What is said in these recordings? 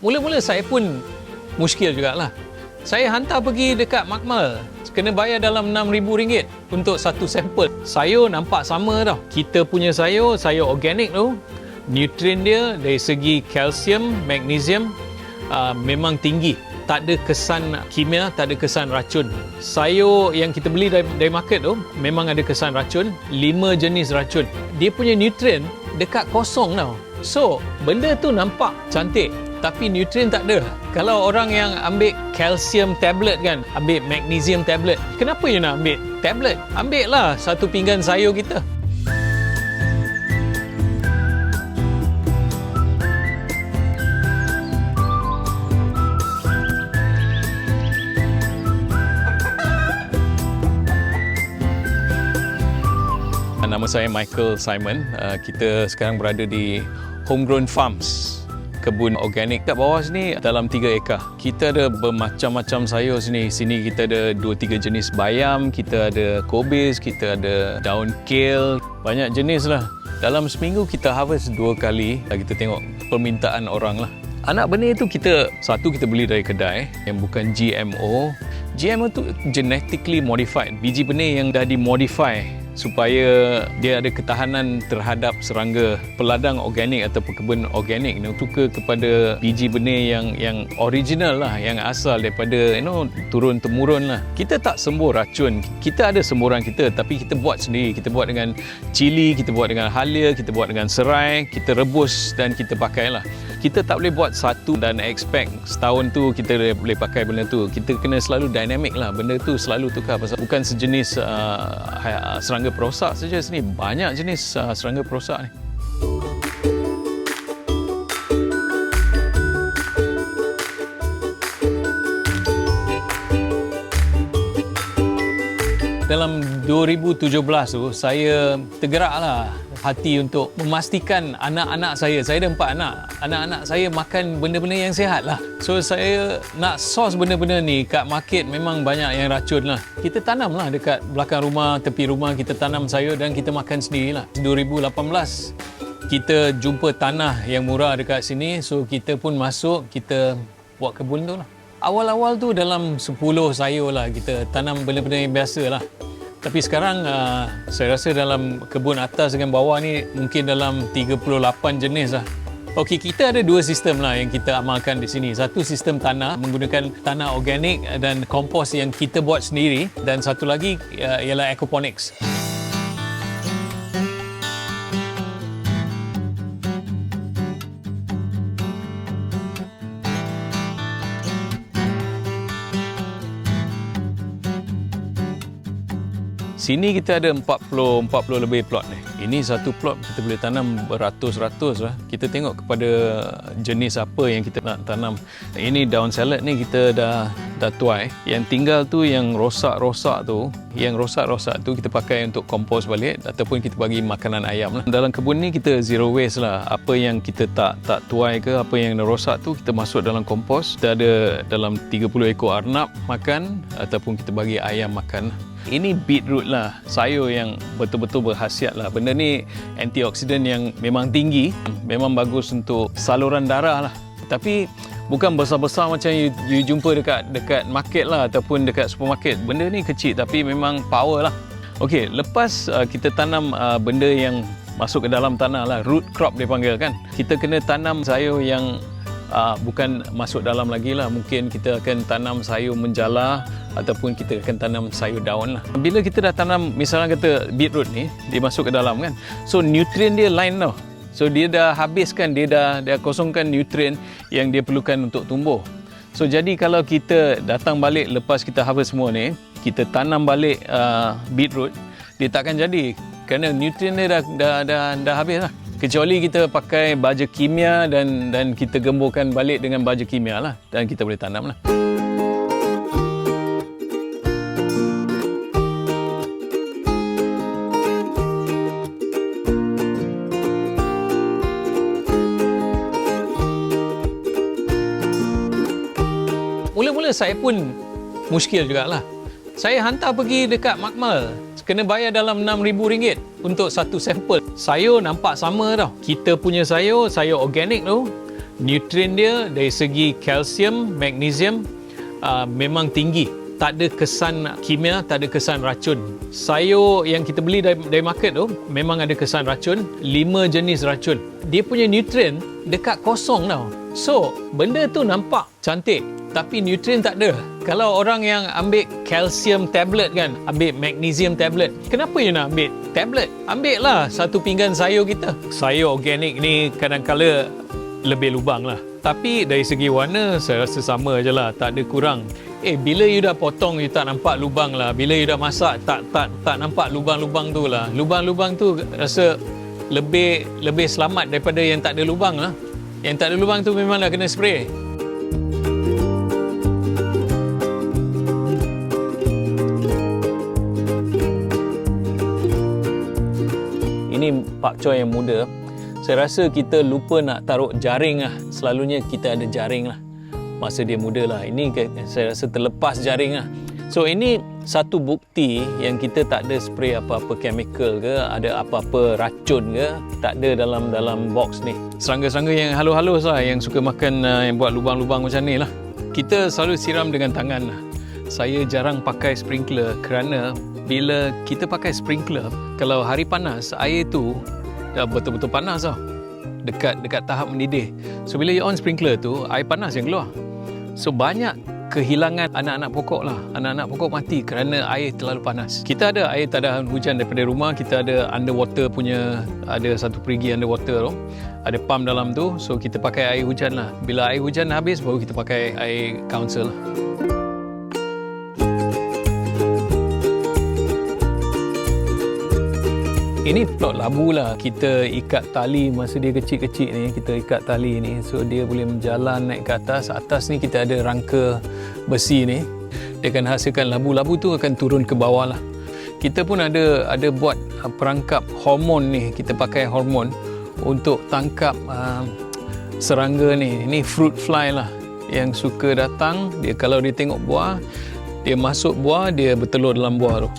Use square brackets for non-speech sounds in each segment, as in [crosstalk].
Mula-mula saya pun muskil jugalah. Saya hantar pergi dekat Makmal. Kena bayar dalam RM6,000 untuk satu sampel. Sayur nampak sama tau. Kita punya sayur, sayur organik tu, nutrien dia dari segi kalsium, magnesium uh, memang tinggi. Tak ada kesan kimia, tak ada kesan racun. Sayur yang kita beli dari, dari market tu memang ada kesan racun. Lima jenis racun. Dia punya nutrien dekat kosong tau. So, benda tu nampak cantik tapi nutrien tak ada. Kalau orang yang ambil kalsium tablet kan, ambil magnesium tablet, kenapa you nak ambil tablet? Ambil lah satu pinggan sayur kita. Nama saya Michael Simon. Uh, kita sekarang berada di Homegrown Farms kebun organik kat bawah sini dalam 3 ekar. Kita ada bermacam-macam sayur sini. Sini kita ada 2-3 jenis bayam, kita ada kobis, kita ada daun kale, banyak jenis lah. Dalam seminggu kita harvest dua kali. Kita tengok permintaan orang lah. Anak benih tu kita, satu kita beli dari kedai yang bukan GMO. GMO tu genetically modified. Biji benih yang dah dimodify supaya dia ada ketahanan terhadap serangga peladang organik atau kebun organik ni tukar kepada biji benih yang yang original lah yang asal daripada you know turun temurun lah. Kita tak sembuh racun. Kita ada semburan kita tapi kita buat sendiri. Kita buat dengan cili kita buat dengan halia kita buat dengan serai kita rebus dan kita pakai lah kita tak boleh buat satu dan expect setahun tu kita boleh pakai benda tu kita kena selalu dynamic lah benda tu selalu tukar pasal bukan sejenis uh, serangga serangga perosak saja sini. Banyak jenis uh, serangga perosak ni. Dalam 2017 tu saya tergeraklah hati untuk memastikan anak-anak saya, saya ada empat anak, anak-anak saya makan benda-benda yang sihat lah. So saya nak source benda-benda ni kat market memang banyak yang racun lah. Kita tanam lah dekat belakang rumah, tepi rumah kita tanam sayur dan kita makan sendiri lah. 2018 kita jumpa tanah yang murah dekat sini so kita pun masuk, kita buat kebun tu lah. Awal-awal tu dalam 10 sayur lah kita tanam benda-benda yang biasa lah. Tapi sekarang uh, saya rasa dalam kebun atas dengan bawah ni mungkin dalam 38 jenis lah. Okey, kita ada dua sistem lah yang kita amalkan di sini. Satu sistem tanah menggunakan tanah organik dan kompos yang kita buat sendiri dan satu lagi uh, ialah aquaponics. Sini kita ada 40 40 lebih plot ni. Ini satu plot kita boleh tanam beratus-ratus lah. Kita tengok kepada jenis apa yang kita nak tanam. Ini daun salad ni kita dah dah tuai. Yang tinggal tu yang rosak-rosak tu, yang rosak-rosak tu kita pakai untuk kompos balik ataupun kita bagi makanan ayam lah. Dalam kebun ni kita zero waste lah. Apa yang kita tak tak tuai ke, apa yang rosak tu kita masuk dalam kompos. Kita ada dalam 30 ekor arnab makan ataupun kita bagi ayam makan. Ini beetroot lah, sayur yang betul-betul berhasiat lah. Benda ni antioksidan yang memang tinggi, memang bagus untuk saluran darah lah. Tapi bukan besar-besar macam you, you jumpa dekat dekat market lah ataupun dekat supermarket. Benda ni kecil tapi memang power lah. Okey, lepas uh, kita tanam uh, benda yang masuk ke dalam tanah lah, root crop dia panggil kan. Kita kena tanam sayur yang uh, bukan masuk dalam lagi lah mungkin kita akan tanam sayur menjala ataupun kita akan tanam sayur daun lah. Bila kita dah tanam misalnya kata beetroot ni dia masuk ke dalam kan? So nutrien dia lain tau. So dia dah habiskan dia dah dia kosongkan nutrien yang dia perlukan untuk tumbuh. So jadi kalau kita datang balik lepas kita harvest semua ni kita tanam balik uh, beetroot dia takkan jadi. Kerana nutrien dia dah dah dah, dah habis lah. Kecuali kita pakai baja kimia dan dan kita gemburkan balik dengan baja kimia lah. Dan kita boleh tanam lah. Saya pun muskil jugalah. Saya hantar pergi dekat Makmal kena bayar dalam RM6,000 untuk satu sampel. Sayur nampak sama tau. Kita punya sayur, sayur organik tu, nutrien dia dari segi kalsium, magnesium uh, memang tinggi. Tak ada kesan kimia, tak ada kesan racun. Sayur yang kita beli dari, dari market tu memang ada kesan racun, lima jenis racun. Dia punya nutrien dekat kosong tau. So, benda tu nampak cantik tapi nutrien tak ada. Kalau orang yang ambil kalsium tablet kan, ambil magnesium tablet, kenapa you nak ambil tablet? Ambil lah satu pinggan sayur kita. Sayur organik ni kadang-kala lebih lubang lah. Tapi dari segi warna, saya rasa sama je lah. Tak ada kurang. Eh bila you dah potong you tak nampak lubang lah. Bila you dah masak tak tak tak nampak lubang-lubang tu lah. Lubang-lubang tu rasa lebih lebih selamat daripada yang tak ada lubang lah. Yang tak ada lubang tu memanglah kena spray. Pak choy yang muda. Saya rasa kita lupa nak taruh jaring lah. Selalunya kita ada jaring lah masa dia muda lah. Ini saya rasa terlepas jaring lah. So ini satu bukti yang kita tak ada spray apa-apa chemical ke, ada apa-apa racun ke, tak ada dalam dalam box ni. Serangga-serangga yang halus-halus lah, yang suka makan uh, yang buat lubang-lubang macam ni lah. Kita selalu siram dengan tangan lah. Saya jarang pakai sprinkler kerana bila kita pakai sprinkler, kalau hari panas, air tu dah betul-betul panas tau. Dekat dekat tahap mendidih. So bila you on sprinkler tu, air panas yang keluar. So banyak kehilangan anak-anak pokok lah. Anak-anak pokok mati kerana air terlalu panas. Kita ada air tadahan hujan daripada rumah. Kita ada underwater punya, ada satu perigi underwater tu. Ada pump dalam tu. So kita pakai air hujan lah. Bila air hujan habis, baru kita pakai air council lah. Ini plot labu lah. Kita ikat tali masa dia kecil-kecil ni. Kita ikat tali ni. So dia boleh berjalan naik ke atas. Atas ni kita ada rangka besi ni. Dia akan hasilkan labu-labu tu akan turun ke bawah lah. Kita pun ada ada buat uh, perangkap hormon ni. Kita pakai hormon untuk tangkap uh, serangga ni. Ini fruit fly lah. Yang suka datang. Dia kalau dia tengok buah. Dia masuk buah. Dia bertelur dalam buah tu.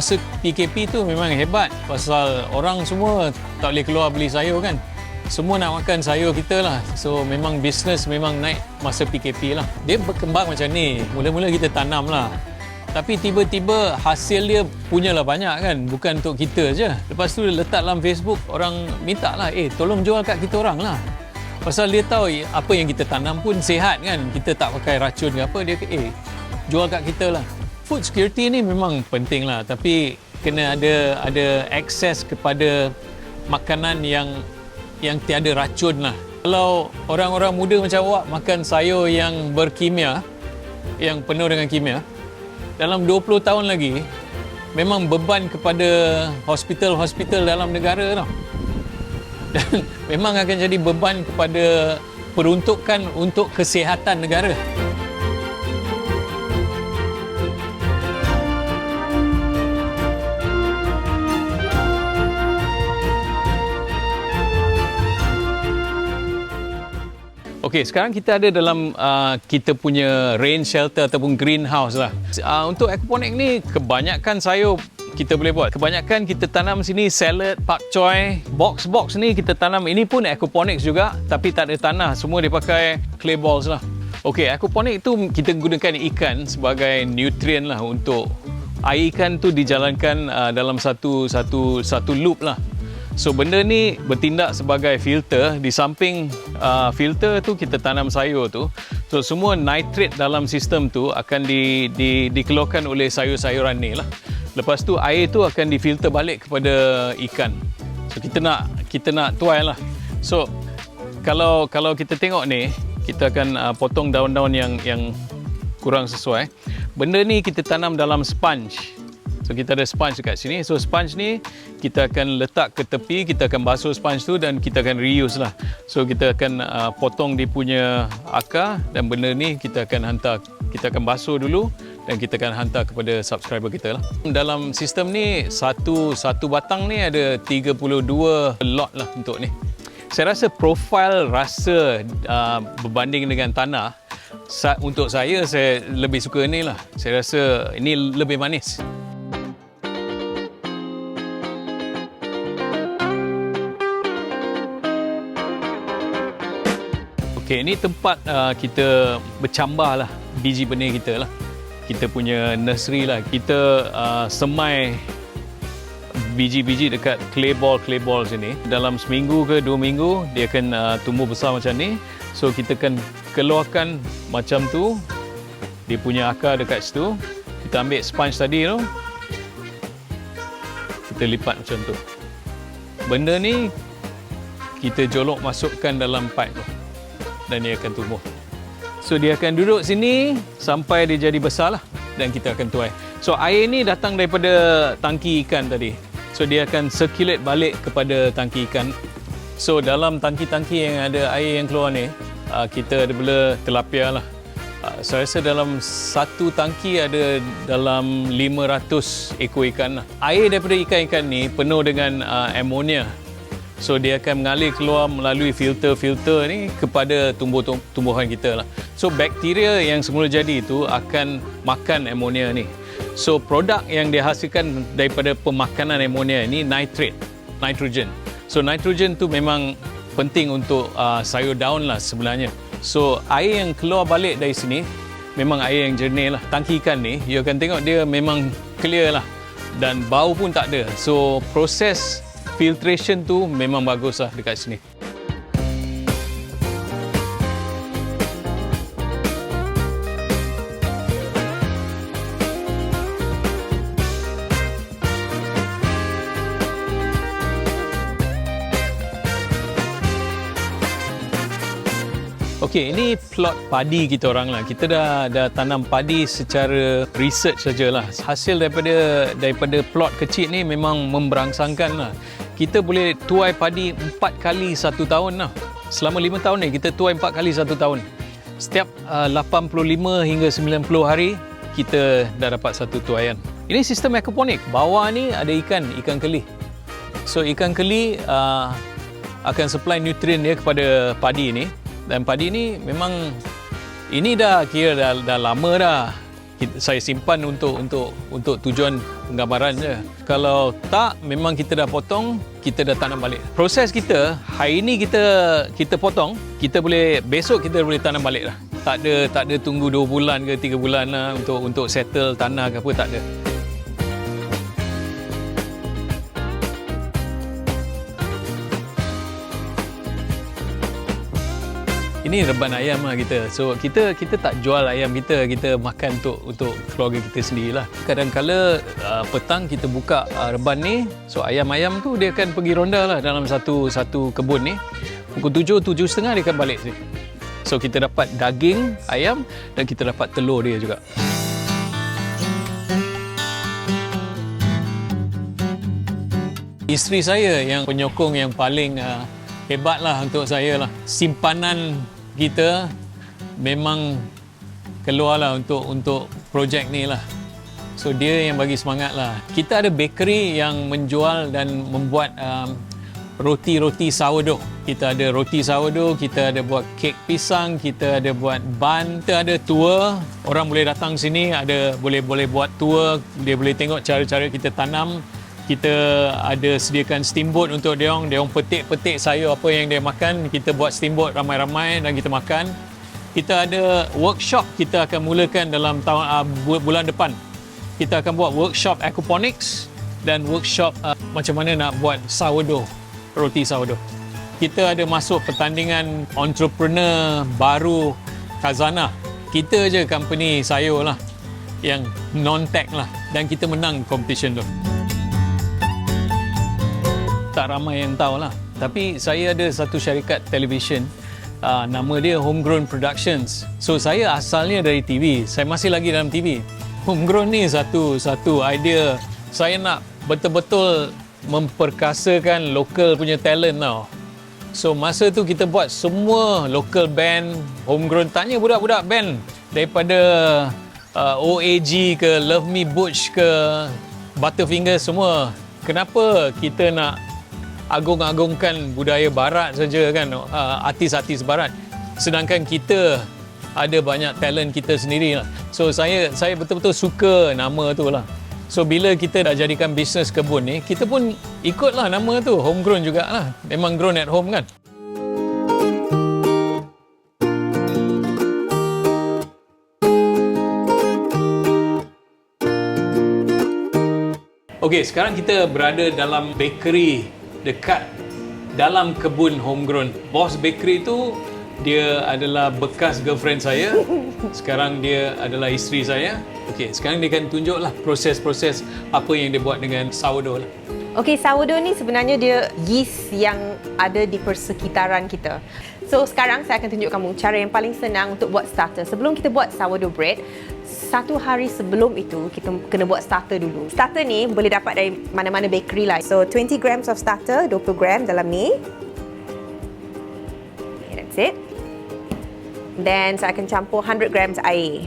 Masa PKP tu memang hebat pasal orang semua tak boleh keluar beli sayur kan. Semua nak makan sayur kita lah. So memang bisnes memang naik masa PKP lah. Dia berkembang macam ni. Mula-mula kita tanam lah. Tapi tiba-tiba hasil dia punyalah banyak kan. Bukan untuk kita je. Lepas tu letak dalam Facebook orang minta lah eh tolong jual kat kita orang lah. Pasal dia tahu apa yang kita tanam pun sihat kan. Kita tak pakai racun ke apa. Dia eh jual kat kita lah food security ni memang penting lah. Tapi kena ada ada akses kepada makanan yang yang tiada racun lah. Kalau orang-orang muda macam awak makan sayur yang berkimia yang penuh dengan kimia dalam 20 tahun lagi memang beban kepada hospital-hospital dalam negara tau. [laughs] Dan memang akan jadi beban kepada peruntukan untuk kesihatan negara. Okey, sekarang kita ada dalam uh, kita punya rain shelter ataupun greenhouse lah. Uh, untuk aquaponic ni, kebanyakan sayur kita boleh buat. Kebanyakan kita tanam sini salad, pak choy, box-box ni kita tanam. Ini pun aquaponics juga, tapi tak ada tanah. Semua dia pakai clay balls lah. Okey, aquaponic tu kita gunakan ikan sebagai nutrien lah untuk air ikan tu dijalankan uh, dalam satu satu satu loop lah. So benda ni bertindak sebagai filter di samping uh, filter tu kita tanam sayur tu. So semua nitrate dalam sistem tu akan di, di, dikeluarkan oleh sayur-sayuran ni lah. Lepas tu air tu akan difilter balik kepada ikan. So kita nak kita nak tuai lah. So kalau kalau kita tengok ni kita akan uh, potong daun-daun yang yang kurang sesuai. Benda ni kita tanam dalam sponge. So kita ada sponge dekat sini. So sponge ni kita akan letak ke tepi, kita akan basuh sponge tu dan kita akan reuse lah. So kita akan uh, potong dia punya akar dan benda ni kita akan hantar, kita akan basuh dulu dan kita akan hantar kepada subscriber kita lah. Dalam sistem ni satu satu batang ni ada 32 lot lah untuk ni. Saya rasa profil rasa uh, berbanding dengan tanah untuk saya saya lebih suka ni lah. Saya rasa ini lebih manis. Okey, ini tempat uh, kita bercambah lah biji benih kita lah. Kita punya nursery lah. Kita uh, semai biji-biji dekat clay ball clay ball sini. Dalam seminggu ke dua minggu dia akan uh, tumbuh besar macam ni. So kita akan keluarkan macam tu. Dia punya akar dekat situ. Kita ambil sponge tadi tu. Kita lipat macam tu. Benda ni kita jolok masukkan dalam pipe tu dan dia akan tumbuh. So dia akan duduk sini sampai dia jadi besar lah dan kita akan tuai. So air ni datang daripada tangki ikan tadi. So dia akan circulate balik kepada tangki ikan. So dalam tangki-tangki yang ada air yang keluar ni, uh, kita ada bela tilapia lah. Uh, saya rasa dalam satu tangki ada dalam 500 ekor ikan lah. Air daripada ikan-ikan ni penuh dengan uh, ammonia So dia akan mengalir keluar melalui filter-filter ni kepada tumbuh-tumbuhan kita lah. So bakteria yang semula jadi itu akan makan amonia ni. So produk yang dihasilkan daripada pemakanan amonia ni nitrate, nitrogen. So nitrogen tu memang penting untuk uh, sayur daun lah sebenarnya. So air yang keluar balik dari sini memang air yang jernih lah. Tangki ikan ni, you akan tengok dia memang clear lah. Dan bau pun tak ada. So proses filtration tu memang bagus lah dekat sini. Okey, ini plot padi kita orang lah. Kita dah dah tanam padi secara research sajalah. Hasil daripada daripada plot kecil ni memang memberangsangkan lah. Kita boleh tuai padi empat kali satu tahun lah. Selama lima tahun ni kita tuai empat kali satu tahun. Setiap uh, 85 hingga 90 hari kita dah dapat satu tuaian. Ini sistem aquaponik. Bawah ni ada ikan, ikan keli. So ikan keli uh, akan supply nutrien dia kepada padi ni dan padi ni memang ini dah kira dah, dah lama dah saya simpan untuk untuk untuk tujuan penggambaran je. Kalau tak memang kita dah potong, kita dah tanam balik. Proses kita hari ini kita kita potong, kita boleh besok kita boleh tanam balik lah. Tak ada tak ada tunggu 2 bulan ke 3 bulan lah untuk untuk settle tanah ke apa tak ada. Ini reban ayam lah kita. So kita kita tak jual ayam kita, kita makan untuk untuk keluarga kita sendirilah. Kadang-kala uh, petang kita buka uh, reban ni, so ayam-ayam tu dia akan pergi ronda lah dalam satu satu kebun ni. Pukul tujuh, tujuh setengah dia akan balik sini. So kita dapat daging ayam dan kita dapat telur dia juga. Isteri saya yang penyokong yang paling uh, hebat lah untuk saya lah. Simpanan kita memang keluarlah untuk untuk projek ni lah. So dia yang bagi semangat lah. Kita ada bakery yang menjual dan membuat um, roti-roti sourdough. Kita ada roti sourdough, kita ada buat kek pisang, kita ada buat bun, kita ada tour. Orang boleh datang sini, ada boleh boleh buat tour, dia boleh tengok cara-cara kita tanam. Kita ada sediakan steamboat untuk dia orang, dia orang petik-petik sayur apa yang dia makan, kita buat steamboat ramai-ramai dan kita makan. Kita ada workshop kita akan mulakan dalam tahun uh, bulan depan. Kita akan buat workshop aquaponics dan workshop uh, macam mana nak buat sourdough, roti sourdough. Kita ada masuk pertandingan entrepreneur baru Kazana. Kita je company sayur lah yang non-tech lah dan kita menang competition tu tak ramai yang tahu lah. Tapi saya ada satu syarikat televisyen uh, nama dia Homegrown Productions. So saya asalnya dari TV. Saya masih lagi dalam TV. Homegrown ni satu satu idea saya nak betul-betul memperkasakan local punya talent tau. So masa tu kita buat semua local band homegrown tanya budak-budak band daripada uh, OAG ke Love Me Butch ke Butterfinger semua. Kenapa kita nak agung-agungkan budaya barat saja kan uh, artis-artis barat sedangkan kita ada banyak talent kita sendiri lah. So saya saya betul-betul suka nama tu lah. So bila kita dah jadikan bisnes kebun ni, kita pun ikutlah nama tu, homegrown jugalah. Memang grown at home kan. Okey, sekarang kita berada dalam bakery dekat dalam kebun homegrown. Boss Bakery tu dia adalah bekas girlfriend saya. [laughs] Sekarang dia adalah isteri saya. Okey, sekarang dia akan tunjuklah proses-proses apa yang dia buat dengan sourdough lah. Okey, sourdough ni sebenarnya dia yeast yang ada di persekitaran kita. So sekarang saya akan tunjuk kamu cara yang paling senang untuk buat starter. Sebelum kita buat sourdough bread, satu hari sebelum itu kita kena buat starter dulu. Starter ni boleh dapat dari mana-mana bakery lah. So 20 grams of starter, 20 gram dalam ni. Okay, that's it. Then saya akan campur 100 grams air.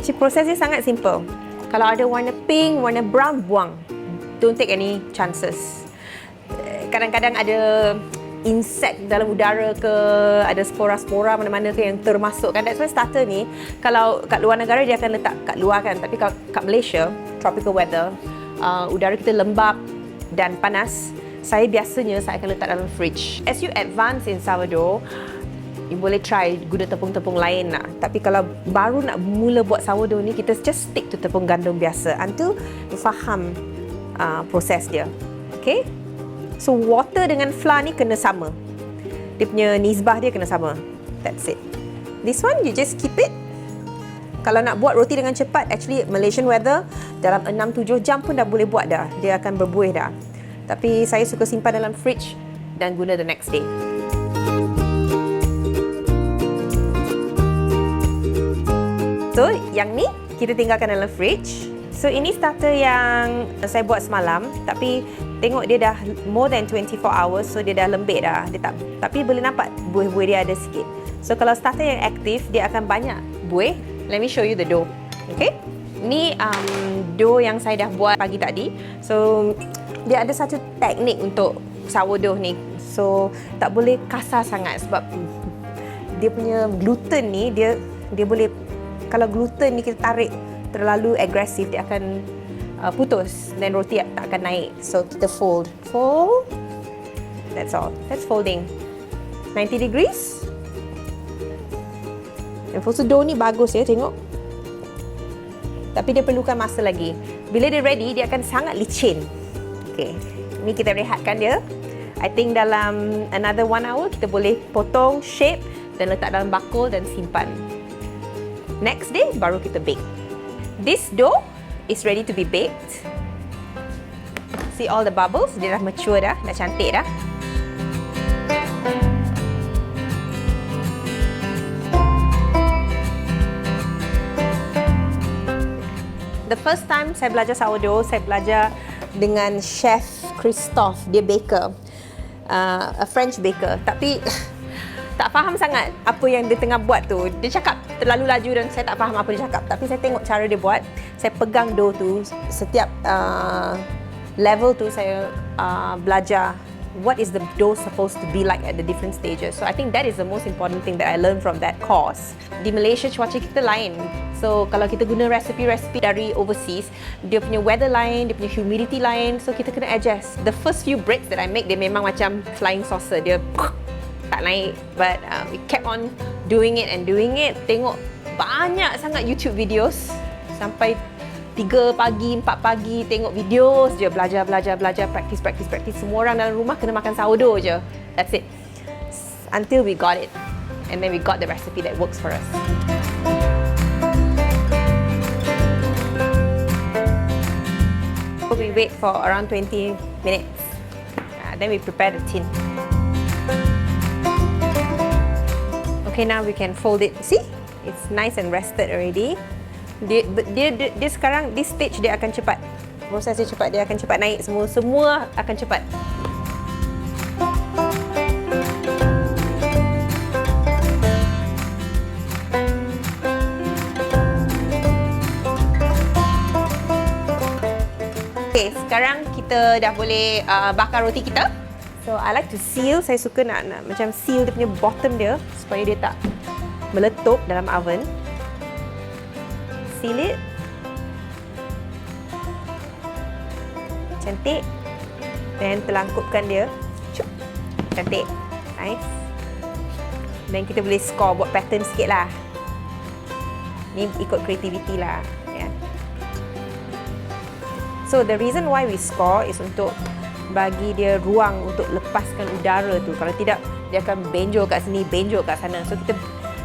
Jadi prosesnya sangat simple. Kalau ada warna pink, warna brown, buang. Don't take any chances. Eh, kadang-kadang ada insect dalam udara ke ada spora-spora mana-mana ke yang termasuk kan that's why starter ni kalau kat luar negara dia akan letak kat luar kan tapi kalau kat Malaysia tropical weather uh, udara kita lembap dan panas saya biasanya saya akan letak dalam fridge as you advance in sourdough you boleh try guna tepung-tepung lain lah. Tapi kalau baru nak mula buat sourdough ni, kita just stick to tepung gandum biasa until you faham uh, proses dia. Okay? So water dengan flour ni kena sama. Dia punya nisbah dia kena sama. That's it. This one you just keep it. Kalau nak buat roti dengan cepat, actually Malaysian weather dalam 6-7 jam pun dah boleh buat dah. Dia akan berbuih dah. Tapi saya suka simpan dalam fridge dan guna the next day. So, yang ni kita tinggalkan dalam fridge. So ini starter yang saya buat semalam tapi tengok dia dah more than 24 hours so dia dah lembik dah. Dia tak tapi boleh nampak buih-buih dia ada sikit. So kalau starter yang aktif dia akan banyak buih. Let me show you the dough. Okay? Ni um, dough yang saya dah buat pagi tadi. So dia ada satu teknik untuk sourdough ni. So tak boleh kasar sangat sebab dia punya gluten ni dia dia boleh kalau gluten ni kita tarik terlalu agresif dia akan uh, putus. Dan roti tak akan naik. So kita fold. Fold. That's all. That's folding. 90 degrees. Dan so dough ni bagus ya tengok. Tapi dia perlukan masa lagi. Bila dia ready dia akan sangat licin. Okay. Ni kita rehatkan dia. I think dalam another one hour kita boleh potong shape dan letak dalam bakul dan simpan. Next day baru kita bake. This dough is ready to be baked. See all the bubbles? Dia dah mature dah, dah cantik dah. The first time saya belajar sourdough, saya belajar dengan chef Christophe, dia baker. Uh, a French baker. Tapi [laughs] tak faham sangat apa yang dia tengah buat tu. Dia cakap terlalu laju dan saya tak faham apa dia cakap. Tapi saya tengok cara dia buat. Saya pegang dough tu setiap uh, level tu saya uh, belajar what is the dough supposed to be like at the different stages. So I think that is the most important thing that I learned from that course. Di Malaysia cuaca kita lain. So kalau kita guna recipe-recipe dari overseas, dia punya weather lain, dia punya humidity lain. So kita kena adjust. The first few breaks that I make, dia memang macam flying saucer. Dia [laughs] tak naik but uh, we kept on doing it and doing it. Tengok banyak sangat YouTube videos. Sampai 3 pagi, 4 pagi tengok videos je. Belajar, belajar, belajar practice, practice, practice. Semua orang dalam rumah kena makan sourdough je. That's it. Until we got it. And then we got the recipe that works for us. We wait for around 20 minutes. Uh, then we prepare the tin Okay, now we can fold it. See? It's nice and rested already. Dia, dia, dia, dia sekarang, this stage dia akan cepat. Proses dia cepat, dia akan cepat naik semua. Semua akan cepat. Okay, sekarang kita dah boleh uh, bakar roti kita. So I like to seal. Saya suka nak, nak macam seal dia punya bottom dia supaya dia tak meletup dalam oven. Seal it. Cantik. Dan terlangkupkan dia. Cantik. Nice. Dan kita boleh score buat pattern sikit lah. Ni ikut creativity lah. Ya. So the reason why we score is untuk bagi dia ruang untuk lepaskan udara tu. Kalau tidak, dia akan benjol kat sini, benjol kat sana. So kita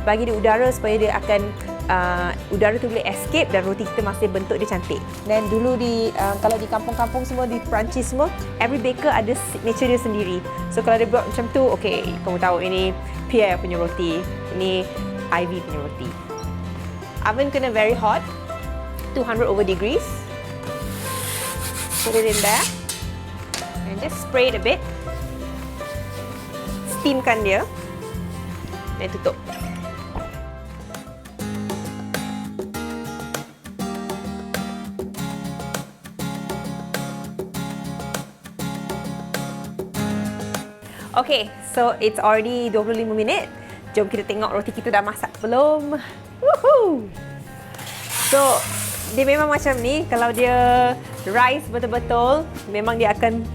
bagi dia udara supaya dia akan uh, udara tu boleh escape dan roti kita masih bentuk dia cantik. Dan dulu di uh, kalau di kampung-kampung semua di Perancis semua, every baker ada signature dia sendiri. So kalau dia buat macam tu, okay, kamu tahu ini Pierre punya roti, ini Ivy punya roti. Oven kena very hot, 200 over degrees. Put it in there and just spray it a bit. Steamkan dia dan tutup. Okay, so it's already 25 minit. Jom kita tengok roti kita dah masak belum. Woohoo! So, dia memang macam ni. Kalau dia rice betul-betul, memang dia akan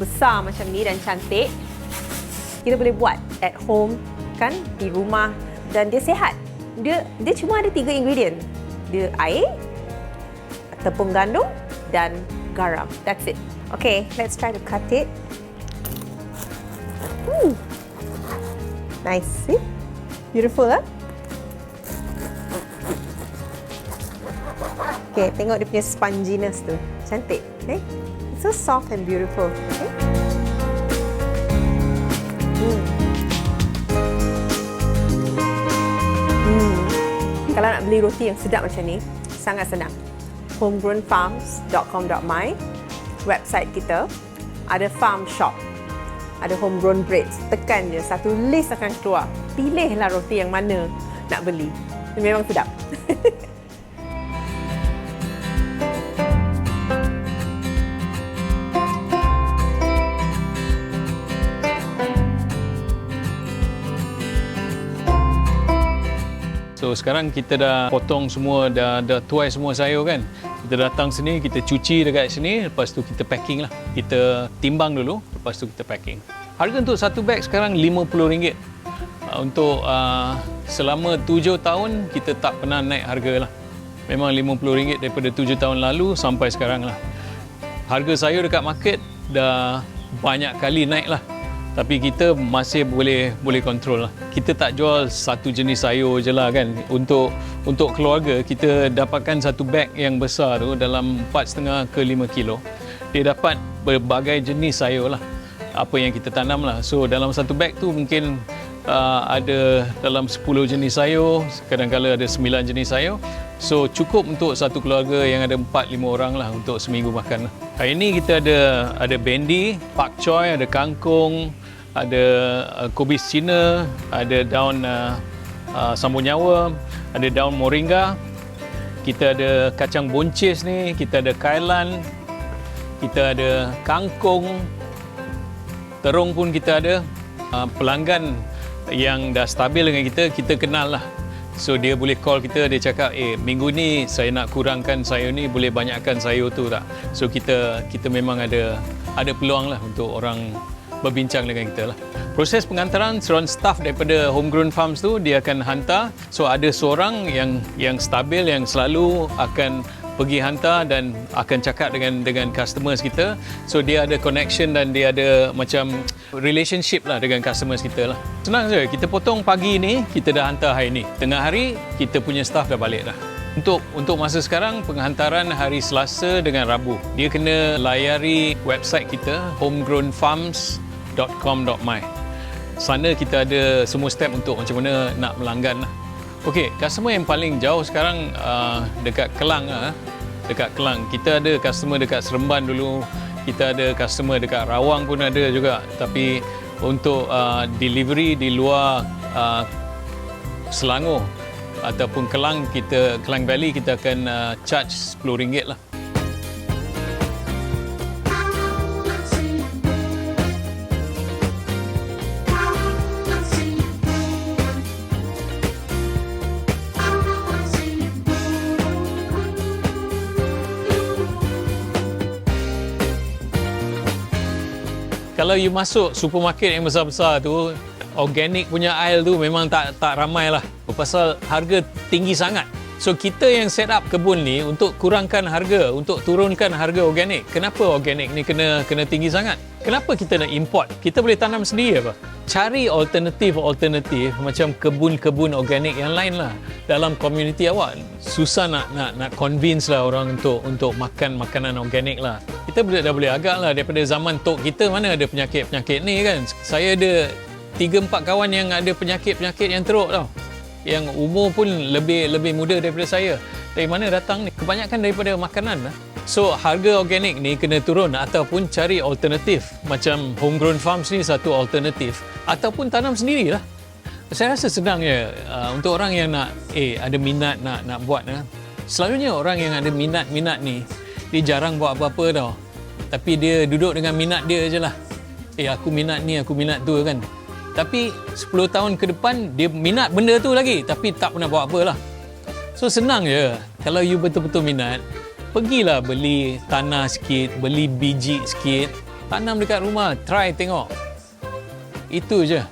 besar macam ni dan cantik. Kita boleh buat at home kan di rumah dan dia sihat. Dia dia cuma ada tiga ingredient. Dia air, tepung gandum dan garam. That's it. Okay, let's try to cut it. Ooh. Nice. See? Beautiful, huh? Okay, tengok dia punya sponginess tu. Cantik. Okay? It's so soft and beautiful. Okay? Hmm. Kalau nak beli roti yang sedap macam ni, sangat senang. homegrownfarms.com.my Website kita ada farm shop ada homegrown breads. Tekan je, satu list akan keluar. Pilihlah roti yang mana nak beli. Memang sedap. [laughs] Sekarang kita dah potong semua, dah, dah tuai semua sayur kan. Kita datang sini, kita cuci dekat sini, lepas tu kita packing lah. Kita timbang dulu, lepas tu kita packing. Harga untuk satu beg sekarang RM50. Uh, untuk uh, selama tujuh tahun, kita tak pernah naik harga lah. Memang RM50 daripada tujuh tahun lalu sampai sekarang lah. Harga sayur dekat market dah banyak kali naik lah tapi kita masih boleh boleh kontrol lah. Kita tak jual satu jenis sayur je lah kan. Untuk untuk keluarga kita dapatkan satu beg yang besar tu dalam 4.5 ke 5 kilo. Dia dapat berbagai jenis sayur lah. Apa yang kita tanam lah. So dalam satu beg tu mungkin uh, ada dalam 10 jenis sayur, kadang-kadang ada 9 jenis sayur. So cukup untuk satu keluarga yang ada 4 5 orang lah untuk seminggu makan. Hari ini kita ada ada bendi, pak choy, ada kangkung, ada uh, kubis Cina, ada daun uh, uh, sambung nyawa, ada daun moringa. Kita ada kacang buncis ni, kita ada kailan, kita ada kangkung, terung pun kita ada. Uh, pelanggan yang dah stabil dengan kita, kita kenal lah. So dia boleh call kita, dia cakap, eh minggu ni saya nak kurangkan sayur ni, boleh banyakkan sayur tu tak? So kita kita memang ada ada peluang lah untuk orang berbincang dengan kita lah. Proses pengantaran seorang staff daripada Homegrown Farms tu dia akan hantar. So ada seorang yang yang stabil yang selalu akan pergi hantar dan akan cakap dengan dengan customers kita. So dia ada connection dan dia ada macam relationship lah dengan customers kita lah. Senang saja. Kita potong pagi ni, kita dah hantar hari ni. Tengah hari kita punya staff dah balik dah. Untuk untuk masa sekarang penghantaran hari Selasa dengan Rabu. Dia kena layari website kita homegrownfarms.com.my. Sana kita ada semua step untuk macam mana nak melanggan lah. Okey, customer yang paling jauh sekarang uh, dekat Kelang uh, dekat Kelang. Kita ada customer dekat Seremban dulu. Kita ada customer dekat Rawang pun ada juga. Tapi untuk uh, delivery di luar uh, Selangor ataupun Kelang kita Kelang Valley kita akan uh, charge RM10 lah. Kalau you masuk supermarket yang besar-besar tu, organic punya aisle tu memang tak tak ramai lah. Pasal harga tinggi sangat. So kita yang set up kebun ni untuk kurangkan harga, untuk turunkan harga organik. Kenapa organik ni kena kena tinggi sangat? Kenapa kita nak import? Kita boleh tanam sendiri apa? Cari alternatif-alternatif macam kebun-kebun organik yang lain lah dalam komuniti awak. Susah nak nak nak convince lah orang untuk untuk makan makanan organik lah. Kita boleh dah boleh agak lah daripada zaman tok kita mana ada penyakit-penyakit ni kan. Saya ada tiga empat kawan yang ada penyakit-penyakit yang teruk tau yang umur pun lebih lebih muda daripada saya. Dari mana datang ni? Kebanyakan daripada makanan lah. So harga organik ni kena turun ataupun cari alternatif. Macam homegrown farms ni satu alternatif ataupun tanam sendirilah. Saya rasa senang je uh, untuk orang yang nak eh ada minat nak nak buat eh. Selalunya orang yang ada minat-minat ni dia jarang buat apa-apa tau. Tapi dia duduk dengan minat dia je lah. Eh aku minat ni, aku minat tu kan. Tapi 10 tahun ke depan dia minat benda tu lagi tapi tak pernah buat apa lah. So senang je. Kalau you betul-betul minat, pergilah beli tanah sikit, beli biji sikit, tanam dekat rumah, try tengok. Itu je.